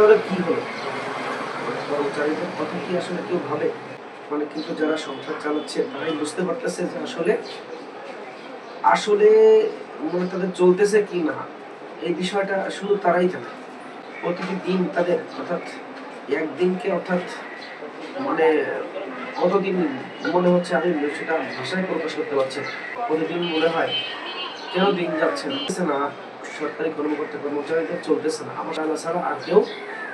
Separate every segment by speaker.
Speaker 1: তাহলে কি হলো? কথা কি আসলে কেউ ভাবে? মানে কিন্তু যারা সংসার চালাচ্ছে, তারাই বুঝতে পারতেছে যে আসলে আসলে মানে তাদের চলতেছে কি না। এই বিষয়টা শুধু তারাই জানে। প্রতিটি দিন তাদের, অর্থাৎ একদিনকে অর্থাৎ মানে কতদিন মনে হচ্ছে আমি সেটা ভাষায় প্রকাশ করতে পারছি প্রতিদিন মনে হয় কেন দিন যাচ্ছে না। সরকারি কর্মকর্তা কর্মচারীদের চলতেছে না। আমার আল্লাহ ছাড়া আর কেউ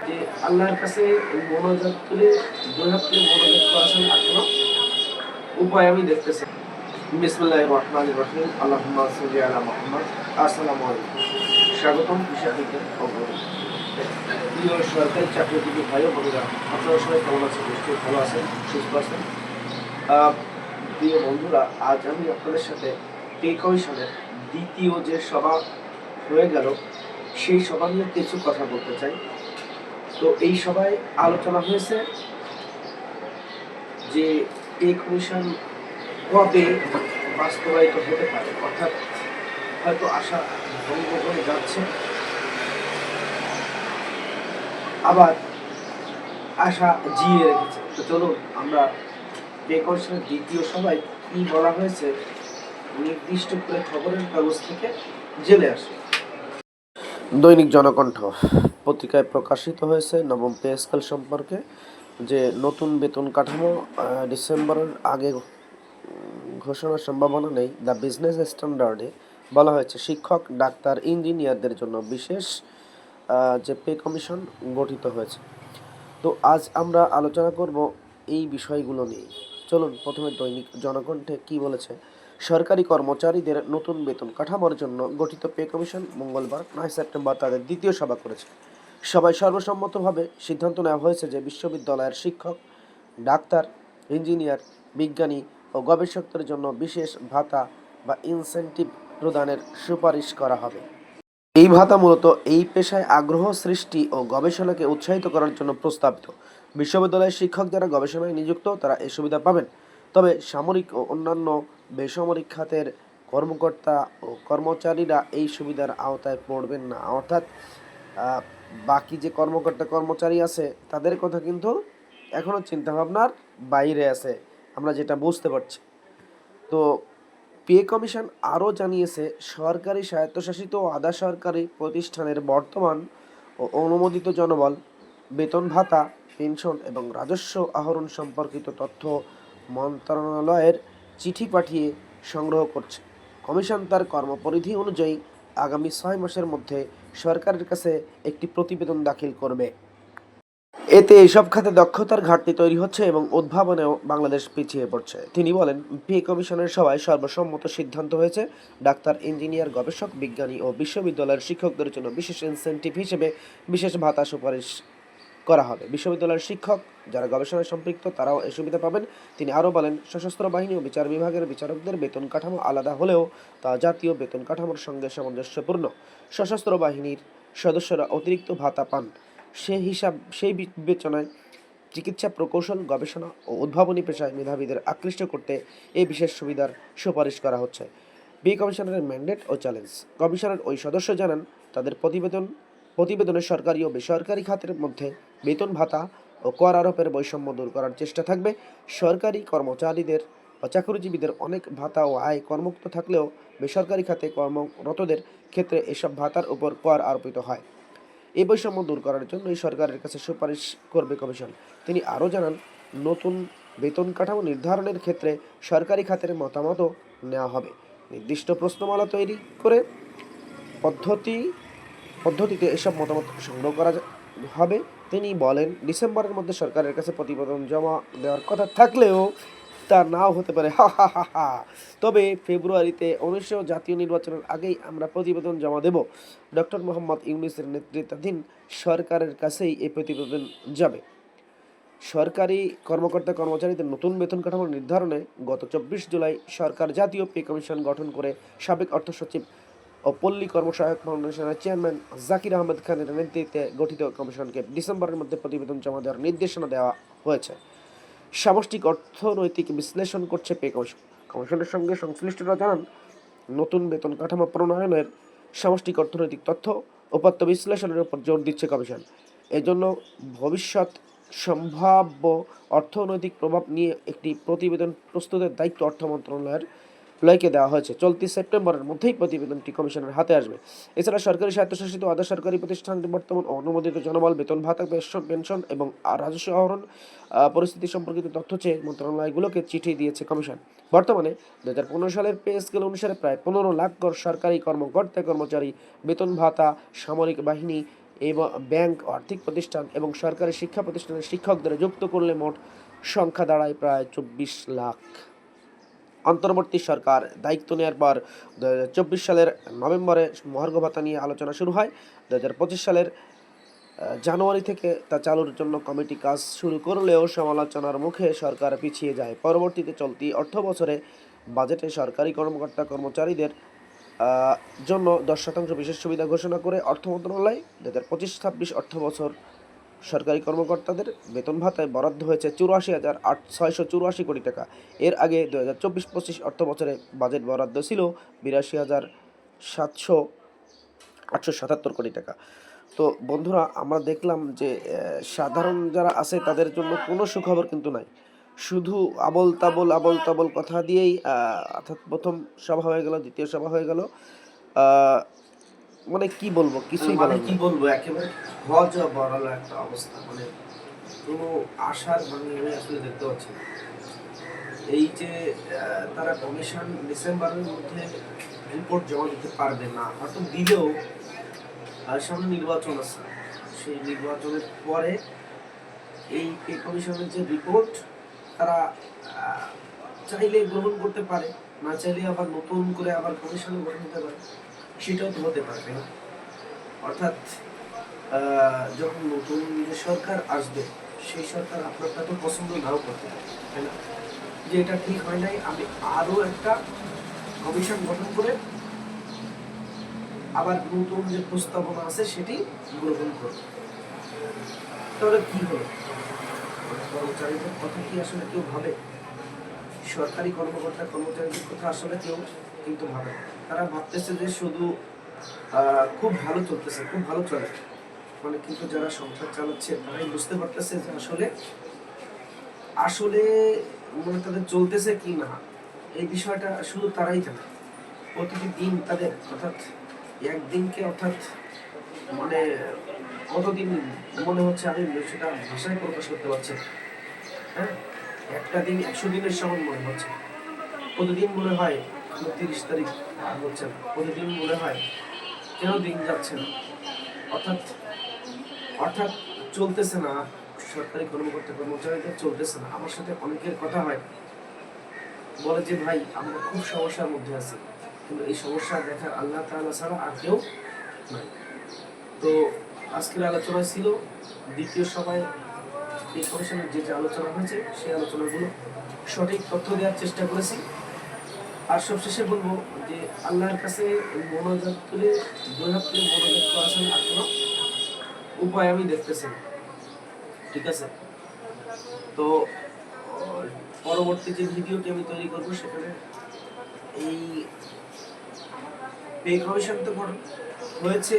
Speaker 1: যে আল্লাহর কাছে মনোজাত তুলে দুই হাত তুলে মনোজাত করা ছাড়া আর কোনো উপায় আমি দেখতেছি বিসমুল্লাহ রহমান রহিম। আল্লাহুম্মা সাল্লি আলা মুহাম্মদ। আলাইকুম। স্বাগতম অগ্রগতি প্রিয় সরকারি চাকরিজীবী ভাই কেমন আছেন? ভালো আছেন, সুস্থ আছেন। বন্ধুরা, আজ আমি আপনাদের সাথে দ্বিতীয় যে সভা হয়ে গেল, সেই সভা নিয়ে কিছু কথা বলতে চাই। তো এই সভায় আলোচনা হয়েছে যে পে কমিশন কবে বাস্তবায়িত হতে পারে, অর্থাৎ হয়তো আশা ভঙ্গ হয়ে যাচ্ছে। আবার আশা জিয়ে রেখেছে। তো চলুন, আমরা পে কমিশনের দ্বিতীয় সভায় কি বলা হয়েছে, নির্দিষ্ট করে খবরের কাগজ থেকে জেলে আসি। দৈনিক জনকণ্ঠ পত্রিকায় প্রকাশিত হয়েছে নবম পে স্কেল সম্পর্কে যে নতুন বেতন কাঠামো ডিসেম্বরের আগে ঘোষণার সম্ভাবনা নেই। দ্য বিজনেস স্ট্যান্ডার্ডে বলা হয়েছে, শিক্ষক, ডাক্তার, ইঞ্জিনিয়ারদের জন্য বিশেষ যে পে কমিশন গঠিত হয়েছে। তো আজ আমরা আলোচনা করব এই বিষয়গুলো নিয়ে চলুন প্রথমে দৈনিক জনকণ্ঠে কি বলেছে সরকারি কর্মচারীদের নতুন বেতন কাঠামোর জন্য গঠিত পে কমিশন মঙ্গলবার, নয় সেপ্টেম্বর তাদের দ্বিতীয় সভা করেছে। সবাই সর্বসম্মতভাবে সিদ্ধান্ত নেওয়া হয়েছে যে বিশ্ববিদ্যালয়ের শিক্ষক, ডাক্তার, ইঞ্জিনিয়ার, বিজ্ঞানী ও গবেষকদের জন্য বিশেষ ভাতা বা ইনসেন্টিভ প্রদানের সুপারিশ করা হবে। এই ভাতা মূলত এই পেশায় আগ্রহ, সৃষ্টি ও গবেষণাকে উৎসাহিত করার জন্য প্রস্তাবিত। বিশ্ববিদ্যালয়ের শিক্ষক যারা গবেষণায় নিযুক্ত, তারা এই সুবিধা পাবেন। তবে সামরিক ও অন্যান্য বেসামরিক খাতের কর্মকর্তা ও কর্মচারীরা এই সুবিধার আওতায় পড়বেন না। অর্থাৎ বাকি যে কর্মকর্তা কর্মচারী আছে, তাদের কথা কিন্তু এখনও চিন্তাভাবনার বাইরে আছে। আমরা যেটা বুঝতে পারছি। তো, পে কমিশন আরও জানিয়েছে, সরকারি স্বায়ত্তশাসিত ও আধা সরকারি প্রতিষ্ঠানের বর্তমান ও অনুমোদিত জনবল, বেতন ভাতা, পেনশন এবং রাজস্ব আহরণ সম্পর্কিত তথ্য মন্ত্রণালয়ের চিঠি পাঠিয়ে সংগ্রহ করছে। কমিশন তার কর্মপরিধি অনুযায়ী আগামী ছয় মাসের মধ্যে সরকারের কাছে একটি প্রতিবেদন দাখিল করবে। এতে এইসব খাতে দক্ষতার ঘাটতি তৈরি হচ্ছে এবং উদ্ভাবনেও বাংলাদেশ পিছিয়ে পড়ছে। তিনি বলেন, পি কমিশনের সভায় সর্বসম্মত সিদ্ধান্ত হয়েছে। ডাক্তার, ইঞ্জিনিয়ার, গবেষক, বিজ্ঞানী ও বিশ্ববিদ্যালয়ের শিক্ষকদের জন্য বিশেষ ইনসেন্টিভ হিসেবে বিশেষ ভাতা সুপারিশ করা হবে। বিশ্ববিদ্যালয়ের শিক্ষক যারা গবেষণায় সম্পৃক্ত, তারাও এই সুবিধা পাবেন। তিনি আরও বলেন, সশস্ত্র বাহিনী ও বিচার বিভাগের বিচারকদের বেতন কাঠামো আলাদা হলেও তা জাতীয় বেতন কাঠামোর সঙ্গে সামঞ্জস্যপূর্ণ। সশস্ত্র বাহিনীর সদস্যরা অতিরিক্ত ভাতা পান। সে হিসাব, সেই বিবেচনায় চিকিৎসা, প্রকৌশল, গবেষণা ও উদ্ভাবনী পেশায় মেধাবীদের আকৃষ্ট করতে এই বিশেষ সুবিধার সুপারিশ করা হচ্ছে। বি কমিশনারের ম্যান্ডেট ও চ্যালেঞ্জ। কমিশনের ওই সদস্য জানান, তাদের প্রতিবেদন, প্রতিবেদনে সরকারি ও বেসরকারি খাতের মধ্যে বেতন ভাতা ও কর আরোপের বৈষম্য দূর করার চেষ্টা থাকবে। সরকারি কর্মচারীদের বা চাকরিজীবীদের অনেক ভাতা ও আয় কর্মুক্ত থাকলেও বেসরকারি খাতে কর্মরতদের ক্ষেত্রে এসব ভাতার উপর কর আরোপিত হয়। এই বৈষম্য দূর করার জন্যই সরকারের কাছে সুপারিশ করবে কমিশন। তিনি আরও জানান, নতুন বেতন কাঠামো নির্ধারণের ক্ষেত্রে সরকারি খাতের মতামতও নেওয়া হবে। নির্দিষ্ট প্রশ্নমালা তৈরি করে পদ্ধতি, পদ্ধতিতে এসব মতামত সংগ্রহ করা হবে। তিনি বলেন, ডিসেম্বরের মধ্যে সরকারের কাছে প্রতিবেদন জমা দেওয়ার কথা থাকলেও তা নাও হতে পারে। হা হা হা হা। তবে ফেব্রুয়ারিতে উনিশশো জাতীয় নির্বাচনের আগেই আমরা প্রতিবেদন জমা দেব। ডক্টর মোহাম্মদ ইউনিসের নেতৃত্বাধীন সরকারের কাছেই এই প্রতিবেদন যাবে। সরকারি কর্মকর্তা কর্মচারীদের নতুন বেতন কাঠামো নির্ধারণে গত চব্বিশ জুলাই সরকার জাতীয় পে কমিশন গঠন করে সাবেক অর্থ সচিব ও পল্লী কর্মসহায়ক ফাউন্ডেশনের চেয়ারম্যান জাকির আহমেদ খানের নেতৃত্বে গঠিত কমিশনকে ডিসেম্বরের মধ্যে প্রতিবেদন জমা দেওয়ার নির্দেশনা দেওয়া হয়েছে। সামষ্টিক অর্থনৈতিক বিশ্লেষণ করছে পে কমিশন। কমিশনের সঙ্গে সংশ্লিষ্টরা জানান, নতুন বেতন কাঠামো প্রণয়নের সামষ্টিক অর্থনৈতিক তথ্য উপাত্ত বিশ্লেষণের উপর জোর দিচ্ছে কমিশন। এজন্য ভবিষ্যৎ সম্ভাব্য অর্থনৈতিক প্রভাব নিয়ে একটি প্রতিবেদন প্রস্তুতের দায়িত্ব অর্থ মন্ত্রণালয়ের লয়কে দেওয়া হয়েছে। চলতি সেপ্টেম্বরের মধ্যেই প্রতিবেদনটি কমিশনের হাতে আসবে। এছাড়া সরকারি স্বায়ত্তশাসিত আধা সরকারি প্রতিষ্ঠানটি বর্তমান অনুমোদিত জনবল, বেতন ভাতা, পেনশন এবং রাজস্ব আহরণ পরিস্থিতি সম্পর্কিত তথ্য চেয়ে মন্ত্রণালয়গুলোকে চিঠি দিয়েছে কমিশন। বর্তমানে দু হাজার পনেরো সালের পে স্কেল অনুসারে প্রায় পনেরো লাখ কর- সরকারি কর্মকর্তা, কর্মচারী, বেতন ভাতা, সামরিক বাহিনী এবং ব্যাংক, আর্থিক প্রতিষ্ঠান এবং সরকারি শিক্ষা প্রতিষ্ঠানের শিক্ষকদের যুক্ত করলে মোট সংখ্যা দাঁড়ায় প্রায় চব্বিশ লাখ। অন্তর্বর্তী সরকার দায়িত্ব নেওয়ার পর দু হাজার চব্বিশ সালের নভেম্বরে মহার্ঘ ভাতা নিয়ে আলোচনা শুরু হয়। দু হাজার পঁচিশ সালের জানুয়ারি থেকে তা চালুর জন্য কমিটি কাজ শুরু করলেও সমালোচনার মুখে সরকার পিছিয়ে যায়। পরবর্তীতে চলতি অর্থ বছরে বাজেটে সরকারি কর্মকর্তা কর্মচারীদের জন্য দশ শতাংশ বিশেষ সুবিধা ঘোষণা করে অর্থ মন্ত্রণালয় দু হাজার পঁচিশ ছাব্বিশ অর্থ বছর সরকারি কর্মকর্তাদের বেতন ভাতায় বরাদ্দ হয়েছে চুরাশি হাজার আট ছয়শো চুরাশি কোটি টাকা। এর আগে দু হাজার চব্বিশ পঁচিশ অর্থ বছরে বাজেট বরাদ্দ ছিল বিরাশি হাজার সাতশো আটশো সাতাত্তর কোটি টাকা। তো বন্ধুরা, আমরা দেখলাম যে সাধারণ যারা আছে তাদের জন্য কোনো সুখবর কিন্তু নাই। শুধু আবল তাবল আবল তাবল কথা দিয়েই অর্থাৎ প্রথম সভা হয়ে গেল, দ্বিতীয় সভা হয়ে গেল। মানে কি বলব? কিছুই
Speaker 2: মানে কি বলব? একেবারে হজ বড়ালো একটা অবস্থা। মানে কোনো আশার মানে আমি আসলে দেখতে পাচ্ছি। এই যে তারা কমিশন ডিসেম্বরের মধ্যে রিপোর্ট জমা দিতে পারবে না হয়তো দিলেও সামনে নির্বাচন আছে। সেই নির্বাচনের পরে এই পে কমিশনের যে রিপোর্ট তারা চাইলে গ্রহণ করতে পারে। না চাইলে আবার নতুন করে আবার কমিশন গঠন হতে পারে। সেটাও তো হতে পারবে। না অর্থাৎ যখন নতুন যে সরকার আসবে, সেই সরকার আপনারটা তো পছন্দ নাও করতে পারে তাই না? যে এটা ঠিক হয় নাই, আমি আরও একটা কমিশন গঠন করে আবার নতুন যে প্রস্তাবনা আছে, সেটি গ্রহণ করব। তাহলে কি হলো? কর্মচারীদের কথা কি আসলে কেউ ভাবে? সরকারি কর্মকর্তা, কর্মচারীদের কথা আসলে কেউ কিন্তু ভাবে তারা ভাবতেছে যে শুধু খুব ভালো চলতেছে, খুব ভালো চলে। মানে কিন্তু যারা সংসার চালাচ্ছে, তারাই বুঝতে পারতেছে যে আসলে আসলে মানে তাদের চলতেছে কি না, এই বিষয়টা শুধু তারাই জানে। প্রতিটি দিন তাদের, অর্থাৎ একদিনকে অর্থাৎ মানে কতদিন মনে হচ্ছে আমি সেটা ভাষায় প্রকাশ করতে পারছি। হ্যাঁ? একটা দিন, একশো দিনের সমান মনে হচ্ছে। প্রতিদিন মনে হয় তিরিশ তারিখ আর হচ্ছে না। প্রতিদিন মনে হয় কেন দিন যাচ্ছে না? অর্থাৎ অর্থাৎ চলতেছে না। সরকারি কর্মকর্তা কর্মচারীদের চলতেছে না। আমার সাথে অনেকের কথা হয়। বলে যে, ভাই, আমরা খুব সমস্যার মধ্যে আছি। কিন্তু এই সমস্যা দেখার আল্লাহ তাআলা ছাড়া আর কেউ নাই। তো আজকের আলোচনা ছিল দ্বিতীয় সভায় এই কমিশনের যে যে আলোচনা হয়েছে, সেই আলোচনাগুলো সঠিক তথ্য দেওয়ার চেষ্টা করেছি। আর সবশেষে বলব যে আল্লাহর কাছে মনোজাত তুলে দুই হাত তুলে আর কোনো উপায় আমি দেখতেছি ঠিক আছে? তো, পরবর্তী যে ভিডিওটি আমি তৈরি করব সেখানে এই পে কমিশন তো হয়েছে,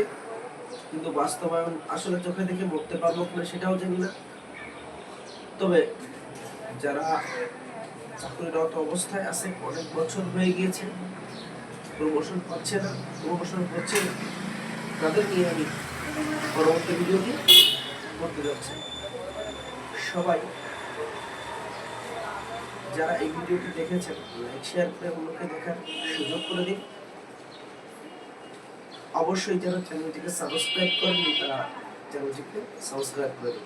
Speaker 2: কিন্তু বাস্তবায়ন আসলে চোখে দেখে মরতে পারব কিনা সেটাও জানি না। তবে যারা চাকরিরত অবস্থায় আছে, অনেক বছর হয়ে গিয়েছে, প্রমোশন পাচ্ছে না, প্রমোশন হচ্ছে না তাদের নিয়ে আমি পরবর্তী ভিডিওটি করতে যাচ্ছি। সবাই যারা এই ভিডিওটি দেখেছেন, লাইক, শেয়ার করে অন্যকে দেখার সুযোগ করে দিন। অবশ্যই যারা চ্যানেলটিকে সাবস্ক্রাইব করেন, তারা চ্যানেলটিকে সাবস্ক্রাইব করে দিন